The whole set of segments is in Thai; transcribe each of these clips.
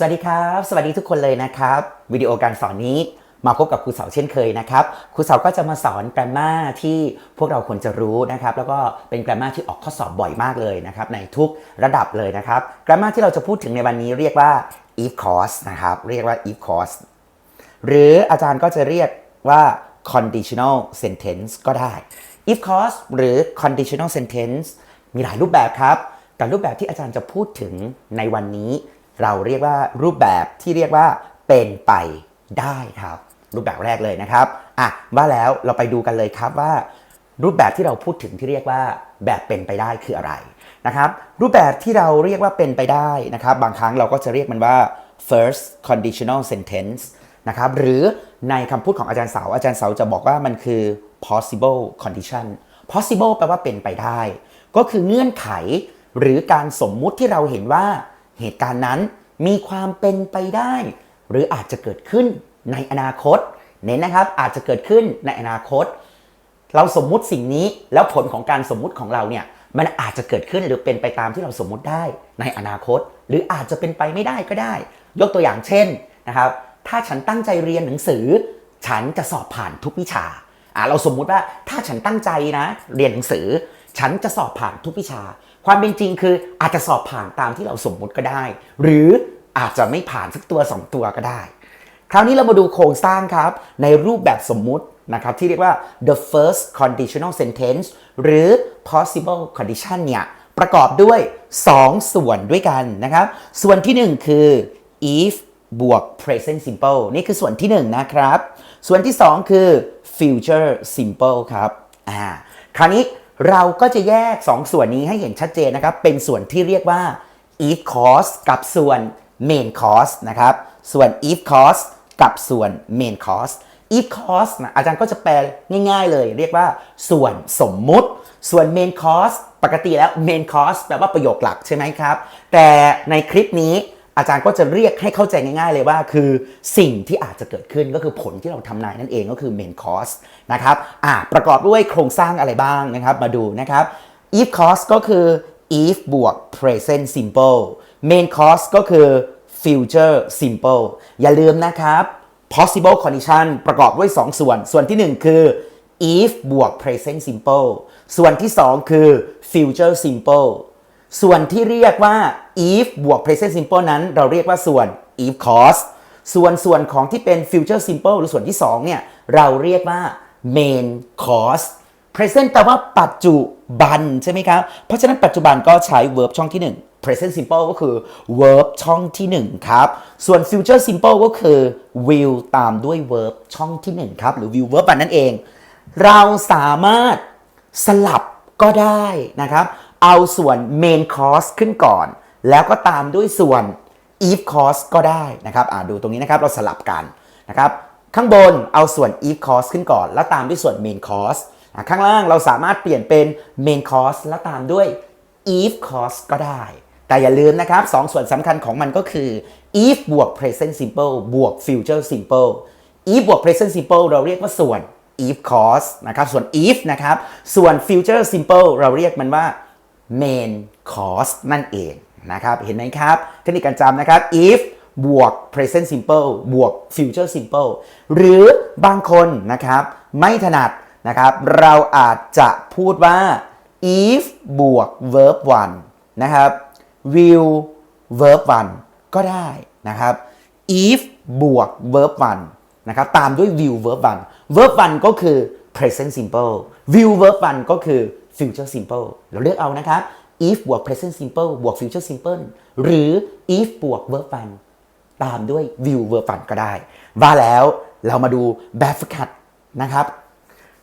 สวัสดีครับ สวัสดีทุกคนเลยนะครับวิดีโอการสอนนี้มาพบกับครูเสาเช่นเคยนะครับครูเสาก็จะมาสอนแกรมมาที่พวกเราควรจะรู้นะครับ แล้วก็เป็นแกรมมาที่ออกข้อสอบบ่อยมากเลยนะครับ ในทุกระดับเลยนะครับแกรมมาที่เราจะพูดถึงในวันนี้เรียกว่า if clause นะครับ เรียกว่า if clause หรืออาจารย์ก็จะเรียกว่า conditional sentence ก็ได้ if clause หรือ conditional sentence มีหลายรูปแบบครับ แต่รูปแบบที่อาจารย์จะพูดถึงในวันนี้ เราเรียกว่ารูปแบบที่เรียกว่าเป็นไปได้ครับ รูปแบบแรกเลยนะครับอะว่าแล้วเราไปดูกันเลยครับว่า รูปแบบที่เราพูดถึงที่เรียกว่าแบบเป็นไปได้คืออะไรนะครับรูปแบบที่เราเรียกว่าเป็นไปได้นะครับ บางครั้งเราก็จะเรียกมันว่า first conditional sentence นะครับหรือในคำพูดของอาจารย์เสา อาจารย์เสาจะบอกว่ามันคือ possible condition possible แปลว่าเป็นไปได้ ก็คือเงื่อนไขหรือการสมมุติที่เราเห็นว่า เหตุการณ์นั้นมีความเป็นไปได้ หรืออาจจะเกิดขึ้นในอนาคต เน้นนะครับอาจจะเกิดขึ้นในอนาคต เราสมมุติสิ่งนี้แล้วผลของการสมมุติของเราเนี่ยมันอาจจะเกิดขึ้นหรือเป็นไปตามที่เราสมมุติได้ในอนาคต หรืออาจจะเป็นไปไม่ได้ก็ได้ ยกตัวอย่างเช่นนะครับถ้าฉันตั้งใจเรียนหนังสือ ฉันจะสอบผ่านทุกวิชาอ่าเราสมมุติว่าถ้าฉันตั้งใจนะ เรียนหนังสือ ฉันจะสอบผ่านทุกวิชา ความเป็นจริงคืออาจจะสอบผ่านตามที่เราสมมุติก็ได้ หรืออาจจะไม่ผ่านสักตัวสองตัวก็ได้ คราวนี้เรามาดูโครงสร้างครับ ในรูปแบบสมมุตินะครับที่เรียกว่า the first conditional sentence หรือ possible condition เนี่ยประกอบด้วย 2 ส่วนด้วยกันนะครับ ส่วนที่ 1 คือ if บวก present simple นี่คือส่วนที่ 1 นะครับ ส่วนที่ 2 คือ future simple ครับอ่าคราวนี้ เราก็จะแยก 2 ส่วนนี้ให้เห็นชัดเจนนะครับ เป็นส่วนที่เรียกว่า if cause กับส่วน main cause นะครับ ส่วน if cause กับส่วน main cause if cause นะอาจารย์ก็จะแปลง่ายๆเลย เรียกว่าส่วนสมมุติ ส่วน main cause ปกติแล้ว main cause แปลว่าประโยคหลักใช่ไหมครับ แต่ในคลิปนี้อาจารย์ก็จะเรียกให้เข้าใจง่ายๆเลยว่า คือสิ่งที่อาจจะเกิดขึ้นก็คือผลที่เราทำนายนั่นเองก็คือ main cause นะครับอ่าประกอบด้วยโครงสร้างอะไรบ้างนะครับ มาดูนะครับ if cause ก็คือ if บวก present simple main cause ก็คือ future simple อย่าลืมนะครับ possible condition ประกอบด้วย 2 ส่วน ส่วนที่ 1 คือ if บวก present simple ส่วนที่ 2 คือ future simple ส่วนที่เรียกว่า if บวก present simple นั้น เราเรียกว่าส่วน if cause ส่วนส่วนของที่เป็น future simple หรือส่วนที่ 2 เนี่ย เราเรียกว่า main cause present แปลว่าปัจจุบันใช่ไหมครับ เพราะฉะนั้นปัจจุบันก็ใช้ verb ช่องที่ 1 present simple ก็คือ verb ช่องที่ 1 ครับ ส่วน future simple ก็คือ will ตามด้วย verb ช่องที่ 1 ครับ หรือ will verb อันนั่นเอง เราสามารถสลับก็ได้นะครับ เอาส่วน main cause ขึ้นก่อน แล้วก็ตามด้วยส่วน if cause ก็ได้นะครับ อ่าดูตรงนี้นะครับ เราสลับกันนะครับ ข้างบนเอาส่วน if cause ขึ้นก่อน แล้วตามด้วยส่วน main cause อะข้างล่างเราสามารถเปลี่ยนเป็น main cause แล้วตามด้วย if cause ก็ได้ แต่อย่าลืมนะครับสองส่วนสำคัญของมันก็คือ if บวก present simple บวก future simple if บวก present simple เราเรียกว่าส่วน if cause นะครับ ส่วน if นะครับ ส่วน future simple เราเรียกมันว่า main cause นั่นเองนะครับ เห็นไหมครับ เทคนิคการจำนะครับ if บวก present simple บวก future simple หรือบางคนนะครับไม่ถนัดนะครับ เราอาจจะพูดว่า if บวก verb 1 นะครับ will verb 1 ก็ได้นะครับ if บวก verb 1 นะครับ ตามด้วย will verb 1 verb 1 ก็คือ present simple will verb 1 ก็คือ future simple เราเลือกเอานะครับ if บวก present simple บวก future simple หรือ if บวก verb 1 ตามด้วย will verb 1ก็ได้ ว่าแล้วเรามาดูแบบฝึกหัดนะครับ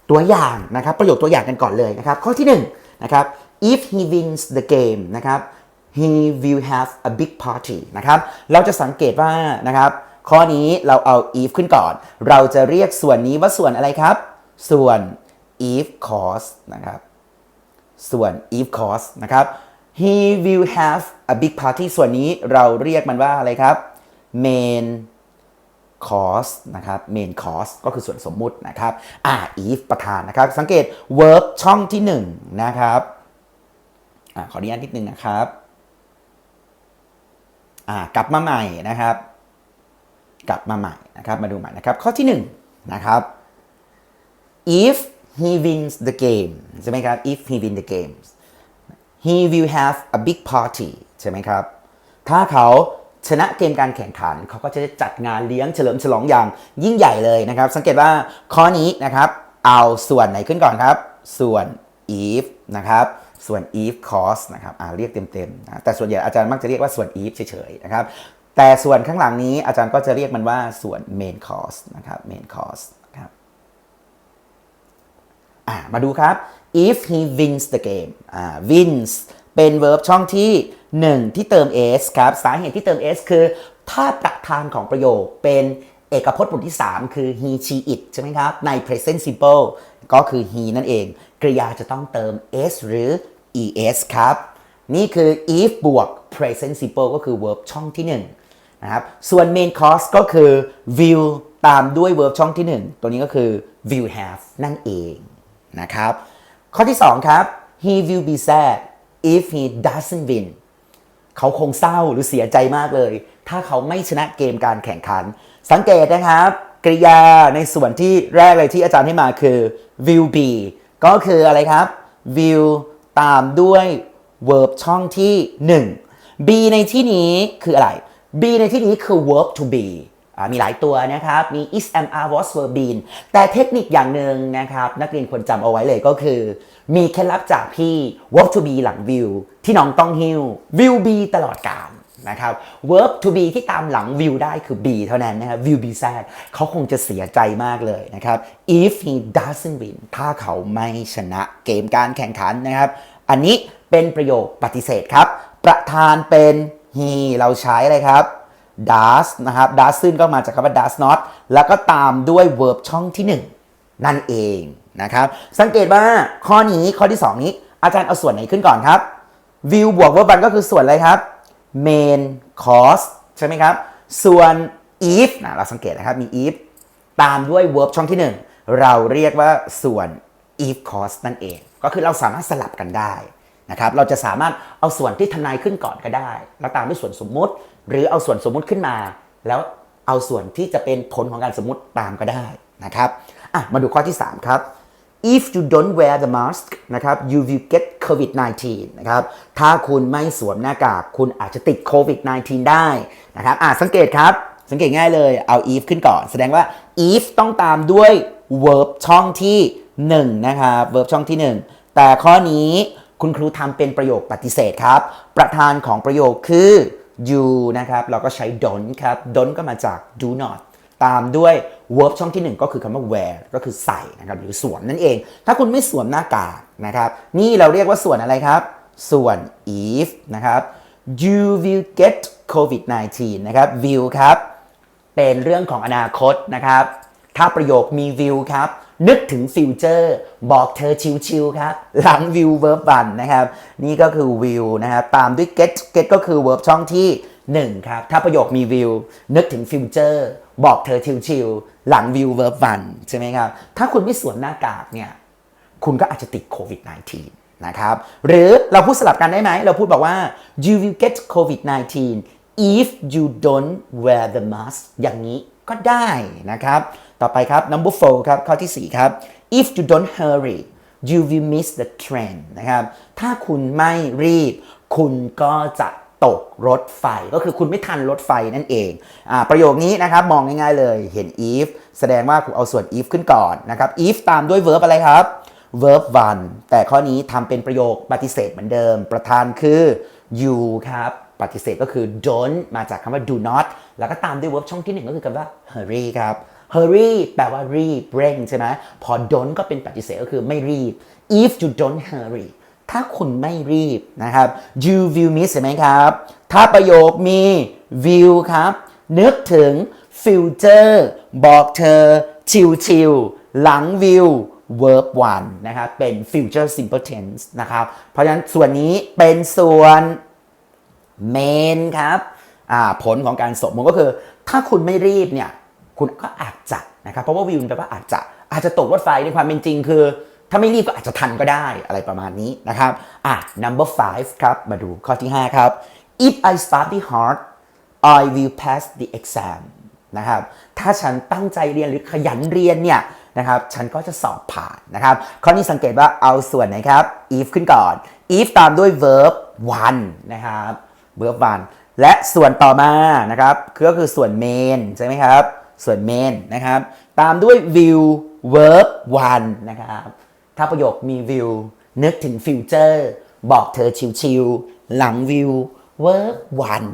ตัวอย่างนะครับ ประโยคตัวอย่างกันก่อนเลยนะครับ ข้อที่1นะครับ if he wins the game นะครับ he will have a big party นะครับ เราจะสังเกตว่านะครับ ข้อนี้เราเอา if ขึ้นก่อน เราจะเรียกส่วนนี้ว่าส่วนอะไรครับ ส่วน if cause นะครับ ส่วน if cause นะครับ he will have a big party ส่วนนี้เราเรียกมันว่าอะไรครับ main cause นะครับ main cause ก็คือส่วนสมมุตินะครับอ่า if ประธานนะครับ สังเกต verb ช่องที่ 1 นะครับอ่าขออนุญาตนิดนึงนะครับอ่ากลับมาใหม่นะครับ กลับมาใหม่นะครับ มาดูใหม่นะครับ ข้อที่ 1 นะครับ if he wins the game ใช่ไหมครับ if he wins the games he will have a big party ใช่ไหมครับ ถ้าเขา ชนะเกมการแข่งขัน เขาก็จะจัดงานเลี้ยงเฉลิมฉลองอย่างยิ่งใหญ่เลยนะครับ สังเกตว่าข้อนี้นะครับ เอาส่วนไหนขึ้นก่อนครับ ส่วน if นะครับส่วน if cause นะครับเรียกเต็มๆนะแต่ส่วนใหญ่อาจารย์มักจะเรียกว่าส่วน if เฉยๆนะครับ แต่ส่วนข้างหลังนี้อาจารย์ก็จะเรียกมันว่าส่วน main cause นะครับ main cause นะครับมาดูครับ if he wins the game wins เป็น verb ช่องที่ 1 ที่เติม s ครับ สาเหตุที่เติม s คือ ถ้าประธานของประโยคเป็นเอกพจน์บทที่ 3 คือ he she it ใช่ไหมครับ ใน present simple ก็คือ he นั่นเอง กริยาจะต้องเติม s หรือ es ครับ นี่คือ if บวก present simple ก็คือ verb ช่องที่1นะครับ ส่วน main cause ก็คือ will ตามด้วย verb ช่องที่ 1 ตัวนี้ก็คือ will have นั่นเองนะครับ ข้อที่ 2 ครับ he will be sad if he doesn't win เขาคงเศร้าหรือเสียใจมากเลย ถ้าเขาไม่ชนะเกมการแข่งขัน สังเกตนะครับกริยาในส่วนที่แรกเลยที่อาจารย์ให้มาคือ will be ก็คืออะไรครับ will ตามด้วย verb ช่องที่ 1 be ในที่นี้คืออะไร be ในที่นี้คือ verb to be มีหลายตัวนะครับ มี is am are was were been แต่เทคนิคอย่างหนึ่งนะครับ นักเรียนควรจำเอาไว้เลยก็คือ มีเคล็ดลับจากพี่ verb to be หลัง will ที่น้องต้องหิว will be ตลอดกาลนะครับ verb to be ที่ตามหลัง will ได้คือ be เท่านั้นนะครับ will be sad เขาคงจะเสียใจมากเลยนะครับ if he doesn't win ถ้าเขาไม่ชนะเกมการแข่งขันนะครับ อันนี้เป็นประโยคปฏิเสธครับ ประธานเป็น he เราใช้อะไรครับ does นะครับ does ซึ่งก็มาจากคำว่า does not แล้วก็ตามด้วย verb ช่องที่ 1 นั่นเองนะครับ สังเกตว่าข้อนี้ข้อที่ 2 นี้ อาจารย์เอาส่วนไหนขึ้นก่อนครับ view บวก verb 1ก็คือส่วนอะไรครับ main cause ใช่ไหมครับ ส่วน if นะเราสังเกตนะครับมี if ตามด้วย verb ช่องที่ 1 เราเรียกว่าส่วน if cause นั่นเอง ก็คือเราสามารถสลับกันได้ นะครับเราจะสามารถเอาส่วนที่ทนายขึ้นก่อนก็ได้ แล้วตามด้วยส่วนสมมุติ หรือเอาส่วนสมมุติขึ้นมา แล้วเอาส่วนที่จะเป็นผลของการสมมุติตามก็ได้นะครับอะมาดูข้อที่ 3 ครับ if you don't wear the mask นะครับ you will get covid 19นะครับถ้าคุณไม่สวมหน้ากากคุณอาจจะติดโควิด19ได้นะครับอะสังเกตครับ สังเกตง่ายเลยเอา if ขึ้นก่อน แสดงว่า if ต้องตามด้วย verb ช่องที่ 1 นะครับ verb ช่องที่ 1 แต่ข้อนี้ คุณครูทำเป็นประโยคปฏิเสธครับ ประธานของประโยคคือ you นะครับ เราก็ใช้ don't ครับ don't ก็มาจาก do not ตามด้วย verb ช่องที่ 1 ก็คือคำว่า wear ก็คือใส่นะครับ หรือสวมนั่นเอง ถ้าคุณไม่สวมหน้ากากนะครับ นี่เราเรียกว่าส่วนอะไรครับ ส่วน if นะครับ you will get covid 19นะครับ will ครับ เป็นเรื่องของอนาคตนะครับ ถ้าประโยคมี will ครับ นึกถึงฟิวเจอร์ บอกเธอชิวๆครับ หลัง will verb 1นนะครับ นี่ก็คือ will นะครับ ตามด้วย get get ก็คือ verb ช่องที่ 1 ครับ ถ้าประโยคมี will นึกถึงฟิวเจอร์ บอกเธอชิวๆหลัง will verb 1ใช่ไหมครับ ถ้าคุณไม่สวมหน้ากากเนี่ย คุณก็อาจจะติดโควิด -19 นะครับหรือเราพูดสลับกันได้ไหม เราพูดบอกว่า you will get covid 19 if you don't wear the mask อย่างนี้ก็ได้นะครับ ต่อไปครับ number four ครับข้อที่ 4 ครับ if you don't hurry you will miss the train นะครับ ถ้าคุณไม่รีบ คุณก็จะตกรถไฟ ก็คือคุณไม่ทันรถไฟนั่นเองอาประโยคนี้นะครับมองง่ายๆเลยเห็น if แสดงว่าคุณเอาส่วน if ขึ้นก่อนนะครับ if ตามด้วย verb อะไรครับ verb 1แต่ข้อนี้ทำเป็นประโยคปฏิเสธเหมือนเดิม ประธานคือ you ครับ ปฏิเสธก็คือ don't มาจากคำว่า do not แล้วก็ตามด้วย verb ช่องที่ 1 ก็คือคำว่า hurry ครับ hurry แปลว่ารีบเร่งใช่ไหมพอ don't ก็เป็นปฏิเสธก็คือไม่รีบ if you don't hurry ถ้าคุณไม่รีบนะครับ you will miss ใช่ไหมครับ ถ้าประโยคมี will ครับ นึกถึง future บอกเธอ ชิวๆหลัง will verb 1นะครับ เป็น future simple tense นะครับ เพราะฉะนั้นส่วนนี้เป็นส่วน main ครับ ผลของการสมมติก็คือ ถ้าคุณไม่รีบเนี่ย คุณก็อาจจะนะครับเพราะว่า will แปลว่าอาจจะอาจจะตกรถไฟในความเป็นจริงคือ ถ้าไม่รีบก็อาจจะทันก็ได้อะไรประมาณนี้นะครับอะ number five ครับมาดูข้อที่ 5 ครับ if I study hard I will pass the exam นะครับถ้าฉันตั้งใจเรียนหรือขยันเรียนเนี่ยนะครับฉันก็จะสอบผ่านนะครับข้อนี้สังเกตว่าเอาส่วนไหนครับ if ขึ้นก่อน if ตามด้วย verb one นะครับ verb one และส่วนต่อมานะครับก็คือส่วน main ใช่ไหมครับ ส่วน main นะครับ ตามด้วย will verb one นะครับ ถ้าประโยคมี will นึกถึง future บอกเธอชิวๆหลัง will verb one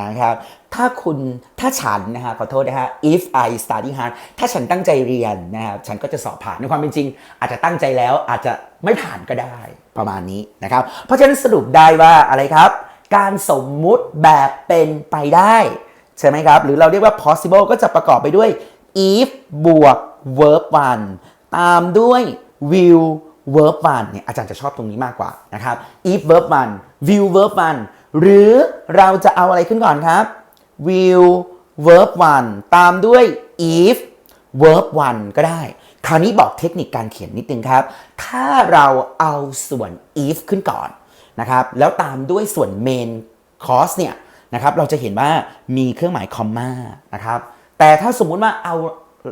นะครับ ถ้าคุณถ้าฉันนะฮะขอโทษนะฮะ if I study hard ถ้าฉันตั้งใจเรียนนะครับฉันก็จะสอบผ่านในความเป็นจริง อาจจะตั้งใจแล้วอาจจะไม่ผ่านก็ได้ประมาณนี้นะครับ เพราะฉะนั้นสรุปได้ว่าอะไรครับ การสมมุติแบบเป็นไปได้ ใช่ไหมครับ หรือเราเรียกว่า possible ก็จะประกอบไปด้วย if บวก verb one ตามด้วย will verb one เนี่ยอาจารย์จะชอบตรงนี้มากกว่านะครับ if verb one will verb one หรือเราจะเอาอะไรขึ้นก่อนครับ will verb one ตามด้วย if verb one ก็ได้ คราวนี้บอกเทคนิคการเขียนนิดนึงครับ ถ้าเราเอาส่วน if ขึ้นก่อนนะครับ แล้วตามด้วยส่วน main cause เนี่ย นะครับเราจะเห็นว่ามีเครื่องหมายคอมมานะครับแต่ถ้าสมมุติว่าเอา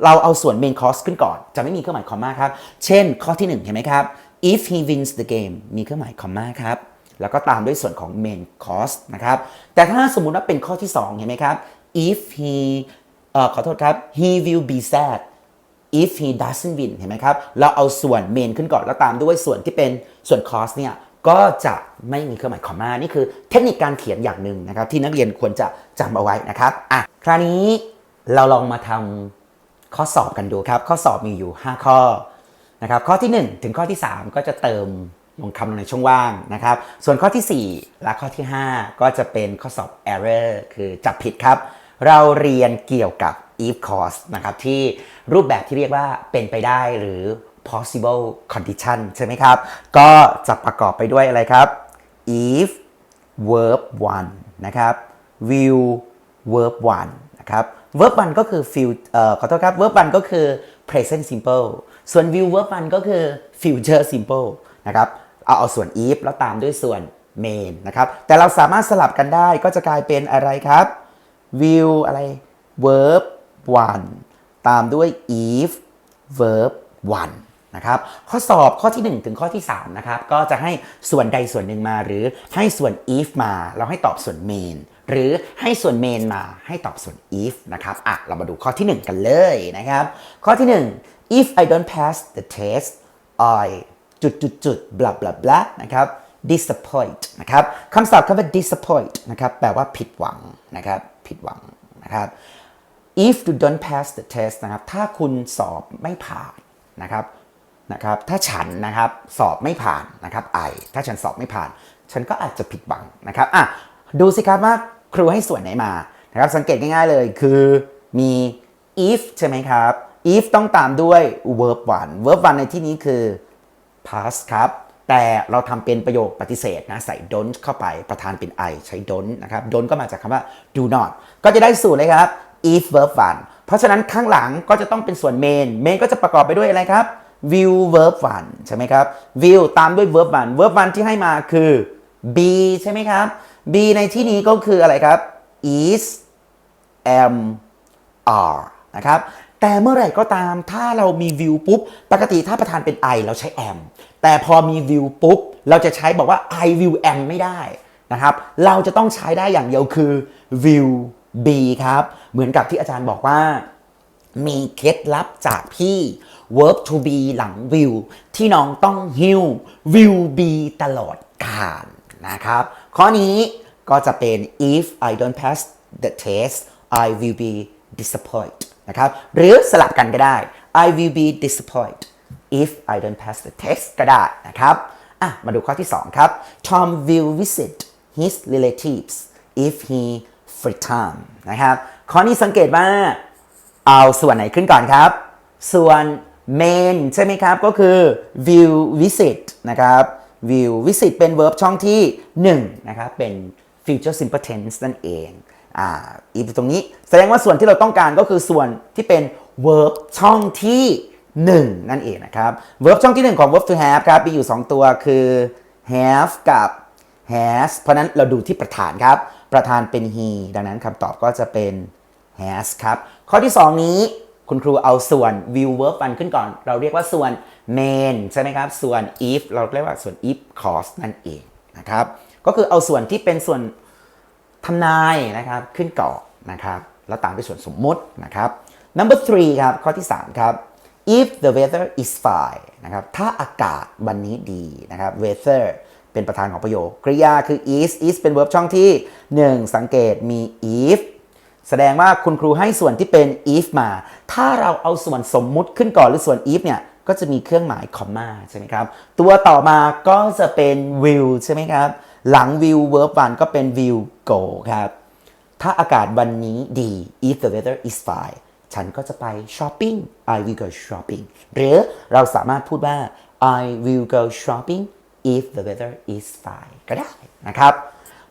เราเอาส่วน main cause ขึ้นก่อน จะไม่มีเครื่องหมายคอมมาครับเช่นข้อที่ 1 เห็นไหมครับ if he wins the game มีเครื่องหมายคอมมาครับแล้วก็ตามด้วยส่วนของ main cost นะครับแต่ถ้าสมมุติว่าเป็นข้อที่ 2 เห็นไหมครับ if he เอ่อขอโทษครับ he will be sad if he doesn't win เห็นไหมครับ เราเอาส่วน main ขึ้นก่อน แล้วตามด้วยส่วนที่เป็นส่วน cost เนี่ย ก็จะไม่มีเครื่องหมายคอมมานี่คือเทคนิคการเขียนอย่างหนึ่งนะครับ ที่นักเรียนควรจะจำเอาไว้นะครับอะคราวนี้เราลองมาทำข้อสอบกันดูครับ ข้อสอบมีอยู่ 5 ข้อนะครับข้อที่ 1 ถึงข้อที่ 3 ก็จะเติมลงคำลงในช่องว่างนะครับ ส่วนข้อที่ 4 และข้อที่ 5 ก็จะเป็นข้อสอบ error คือจับผิดครับ เราเรียนเกี่ยวกับ if clause นะครับที่รูปแบบที่เรียกว่าเป็นไปได้หรือ possible condition ใช่ไหมครับ ก็จะประกอบไปด้วยอะไรครับ if verb one นะครับ will verb one นะครับ verb one ก็คือ feel เอ่อขอโทษครับ verb one ก็คือ present simple ส่วน will verb one ก็คือ future simple นะครับ เอาเอาส่วน if แล้วตามด้วยส่วน main นะครับ แต่เราสามารถสลับกันได้ก็จะกลายเป็นอะไรครับ will อะไร verb one ตามด้วย if verb one นะครับข้อสอบข้อที่ 1 ถึงข้อที่3นะครับก็จะให้ส่วนใดส่วนหนึ่งมา หรือให้ส่วน if มาเราให้ตอบส่วน main หรือให้ส่วน main มาให้ตอบส่วน if นะครับอะเรามาดูข้อที่ 1 กันเลยนะครับ ข้อที่ 1 if I don't pass the test I จุดจุดจุด blah blah blah นะครับ disappoint นะครับคำศัพท์คำว่า disappoint นะครับแปลว่าผิดหวังนะครับผิดหวังนะครับ if you don't pass the test นะครับถ้าคุณสอบไม่ผ่านนะครับ นะครับถ้าฉันนะครับสอบไม่ผ่านนะครับไอถ้าฉันสอบไม่ผ่าน ฉันก็อาจจะผิดหวังนะครับอะดูสิครับว่าครูให้ส่วนไหนมานะครับสังเกตง่ายๆเลยคือมี if ใช่ไหมครับ if ต้องตามด้วย verb one verb one ในที่นี้คือ past ครับแต่เราทำเป็นประโยคปฏิเสธนะใส่ don't เข้าไปประธานเป็น I ใช้ don't นะครับ don't ก็มาจากคำว่า do not ก็จะได้สูตรเลยครับ if verb one เพราะฉะนั้นข้างหลังก็จะต้องเป็นส่วน main main ก็จะประกอบไปด้วยอะไรครับ will verb one ใช่ไหมครับ will ตามด้วย verb one verb one ที่ให้มาคือ be ใช่ไหมครับ be ในที่นี้ก็คืออะไรครับ is am are นะครับแต่เมื่อไหร่ก็ตามถ้าเรามี view ปุ๊บ ปกติถ้าประธานเป็น I เราใช้ am แต่พอมี view ปุ๊บ เราจะใช้บอกว่า I will am ไม่ได้นะครับ เราจะต้องใช้ได้อย่างเดียวคือ will be ครับ เหมือนกับที่อาจารย์บอกว่า มีเคล็ดลับจากพี่ verb to be หลัง will ที่น้องต้อง will will be ตลอดกาลนะครับ ข้อนี้ก็จะเป็น if I don't pass the test I will be disappointed นะครับ หรือสลับกันก็ได้ I will be disappointed if I don't pass the test ก็ได้นะครับ อะ มาดูข้อที่ 2 ครับ Tom will visit his relatives if he free time นะครับ ข้อนี้สังเกตว่า เอาส่วนไหนขึ้นก่อนครับ ส่วน main ใช่ไหมครับ ก็คือ view visit นะครับ view visit เป็น verb ช่องที่ 1 นะครับ เป็น future simple tense นั่นเองอ่าอีกตรงนี้แสดงว่าส่วนที่เราต้องการก็คือส่วนที่เป็น verb ช่องที่ 1 นั่นเองนะครับ verb ช่องที่ 1 ของ verb to have ครับ มีอยู่ 2 ตัวคือ have กับ has เพราะนั้นเราดูที่ประธานครับ ประธานเป็น he ดังนั้นคำตอบก็จะเป็น has ครับ ข้อที่ 2 นี้ คุณครูเอาส่วน will verb 1ขึ้นก่อน เราเรียกว่าส่วน main ใช่ไหมครับ ส่วน if เราเรียกว่าส่วน if cause นั่นเองนะครับ ก็คือเอาส่วนที่เป็นส่วนทำนายนะครับขึ้นก่อนนะครับแล้วตามด้วยส่วนสมมตินะครับ number three ครับ ข้อที่ 3 ครับ if the weather is fine นะครับ ถ้าอากาศวันนี้ดีนะครับ weather เป็นประธานของประโยคกริยาคือ is is เป็น verb ช่องที่ 1 สังเกตมี if แสดงว่าคุณครูให้ส่วนที่เป็น if มา ถ้าเราเอาส่วนสมมุติขึ้นก่อนหรือส่วน if เนี่ย ก็จะมีเครื่องหมาย comma ใช่ไหมครับ ตัวต่อมาก็จะเป็น will ใช่ไหมครับ หลัง will verb 1ก็เป็น will go ครับ ถ้าอากาศวันนี้ดี if the weather is fine ฉันก็จะไปช้อปปิ้ง I will go shopping หรือเราสามารถพูดว่า I will go shopping if the weather is fine ก็ได้นะครับ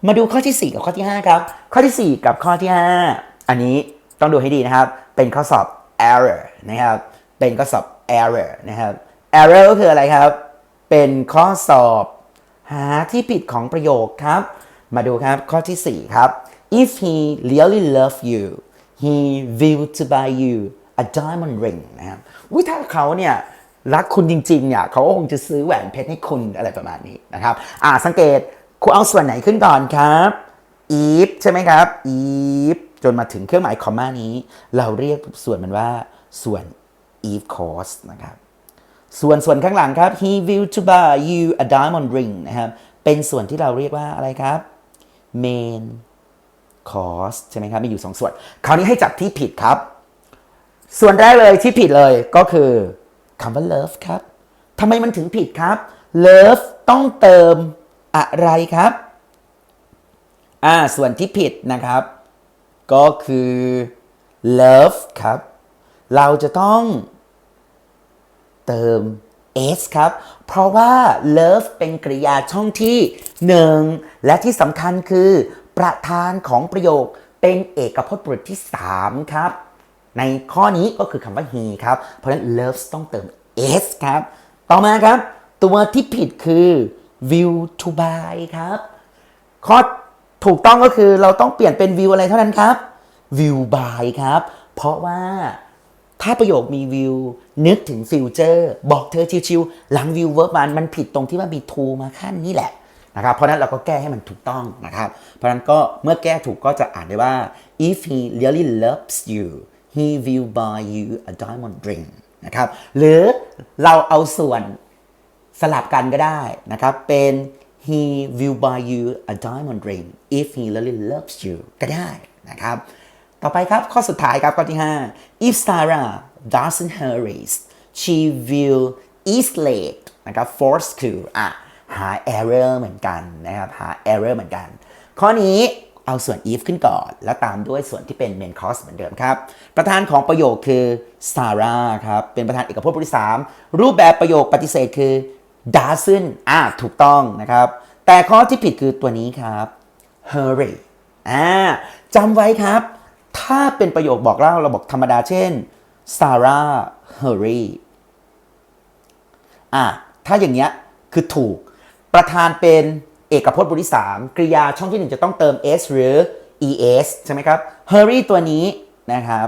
มาดูข้อที่ 4 กับข้อที่ 5 ครับ ข้อที่ 4 กับข้อที่ 5 อันนี้ต้องดูให้ดีนะครับ เป็นข้อสอบ error นะครับ เป็นข้อสอบ error นะครับ error ก็คืออะไรครับ เป็นข้อสอบหาที่ผิดของประโยคครับ มาดูครับข้อที่ 4 ครับ if he really love you he will to buy you a diamond ring นะครับวิถ้าเขาเนี่ยรักคุณจริงๆเนี่ยเขาก็คงจะซื้อแหวนเพชรให้คุณอะไรประมาณนี้นะครับ อ่าสังเกต ครูเอาส่วนไหนขึ้นก่อนครับ if ใช่ไหมครับ if จนมาถึงเครื่องหมายคอมมานี้ เราเรียกส่วนมันว่าส่วน if clause นะครับ ส่วนส่วนข้างหลังครับ he will to buy you a diamond ring นะครับ เป็นส่วนที่เราเรียกว่าอะไรครับ main cause ใช่ไหมครับ มีอยู่ 2 ส่วน คราวนี้ให้จับที่ผิดครับ ส่วนแรกเลยที่ผิดเลยก็คือคำว่า love ครับทำไมมันถึงผิดครับ love ต้องเติม อะไรครับ อ่า ส่วนที่ผิดนะครับ ก็คือ love ครับ เราจะต้องเติม s ครับ เพราะว่า love เป็นกริยาช่องที่1และที่สำคัญคือ ประธานของประโยคเป็นเอกพจน์บุรุษที่ 3 ครับ ในข้อนี้ก็คือคำว่า he ครับ เพราะฉะนั้น love ต้องเติม s ครับ ต่อมาครับ ตัวที่ผิดคือ will to buy ครับ ข้อถูกต้องก็คือเราต้องเปลี่ยนเป็น view อะไรเท่านั้นครับ view by ครับ เพราะว่าถ้าประโยคมี view นึกถึง future บอกเธอชิวๆหลัง view verb มันมันผิดตรงที่ว่ามี to มาขั้นนี่แหละนะครับเพราะนั้นเราก็แก้ให้มันถูกต้องนะครับเพราะนั้นก็เมื่อแก้ถูกก็จะอ่านได้ว่า if he really loves you he will buy you a diamond ring นะครับหรือเราเอาส่วน สลับกันก็ได้นะครับ เป็น he will buy you a diamond ring if he really loves you ก็ได้นะครับ ต่อไปครับข้อสุดท้ายครับข้อที่ 5 if Sarah doesn't hurry she will isolate นะครับ force to อะหา error เหมือนกันนะครับหา error เหมือนกัน ข้อนี้เอาส่วน if ขึ้นก่อน แล้วตามด้วยส่วนที่เป็น main cause เหมือนเดิมครับ ประธานของประโยคคือ Sarah ครับ เป็นประธานเอกพจน์บทที่3รูปแบบประโยคปฏิเสธคือ doesn't อ่าถูกต้องนะครับ แต่ข้อที่ผิดคือตัวนี้ครับ hurry อ่าจำไว้ครับ ถ้าเป็นประโยคบอกเล่าเราบอกธรรมดาเช่น Sarah hurry อะถ้าอย่างเงี้ยคือถูก ประธานเป็นเอกพจน์บทที่3กริยาช่องที่ 1 จะต้องเติม s หรือ es ใช่ไหมครับ hurry ตัวนี้นะครับ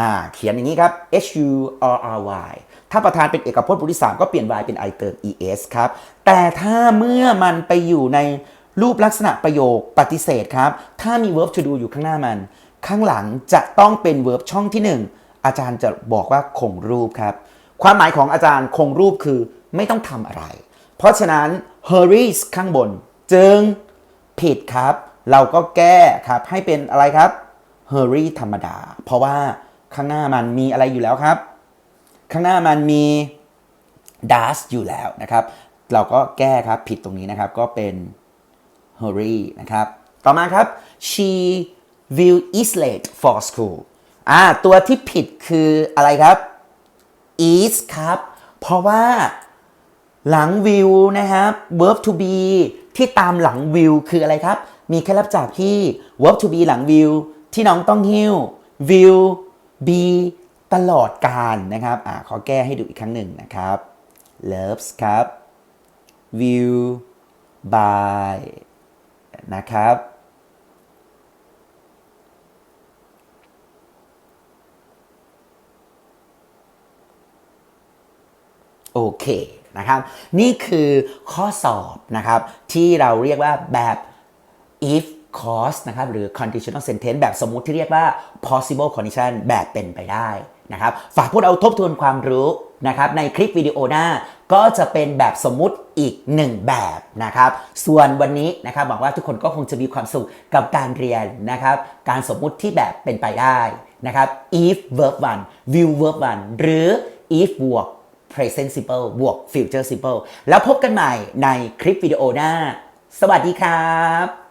อ่าเขียนอย่างนี้ครับ h u r r y ถ้าประธานเป็นเอกพจน์บทที่3ก็เปลี่ยน y เป็น i เติม es ครับ แต่ถ้าเมื่อมันไปอยู่ในรูปลักษณะประโยคปฏิเสธครับ ถ้ามี verb to do อยู่ข้างหน้ามัน ข้างหลังจะต้องเป็น verb ช่องที่ 1 อาจารย์จะบอกว่าคงรูปครับ ความหมายของอาจารย์คงรูปคือไม่ต้องทำอะไร เพราะฉะนั้น hurries ข้างบน จึงผิดครับ เราก็แก้ครับให้เป็นอะไรครับ hurry ธรรมดา เพราะว่า ข้างหน้ามันมีอะไรอยู่แล้วครับ ข้างหน้ามันมี does อยู่แล้วนะครับ เราก็แก้ครับผิดตรงนี้นะครับก็เป็น hurry นะครับ ต่อมาครับ she will is late for school อ่าตัวที่ผิดคืออะไรครับ is ครับ เพราะว่าหลัง will นะครับ verb to be ที่ตามหลัง will คืออะไรครับ มีแค่รับจากที่ verb to be หลัง will ที่น้องต้องหิ้ว will B ตลอดการนะครับอ่าขอแก้ให้ดูอีกครั้งหนึ่งนะครับ loves ครับ view by นะครับ โอเคนะครับ นี่คือข้อสอบนะครับ ที่เราเรียกว่าแบบ if cause นะครับหรือ conditional sentence แบบสมมุติที่เรียกว่า possible condition แบบเป็นไปได้นะครับฝากพวกเราทบทวนความรู้นะครับในคลิปวิดีโอหน้าก็จะเป็นแบบสมมุติอีกหนึ่งแบบนะครับ ส่วนวันนี้นะครับหวังว่าทุกคนก็คงจะมีความสุขกับการเรียนนะครับการสมมุติที่แบบเป็นไปได้นะครับ if verb 1 will verb 1 หรือ if บวก present simple บวก future simple แล้วพบกันใหม่ในคลิปวิดีโอหน้า สวัสดีครับ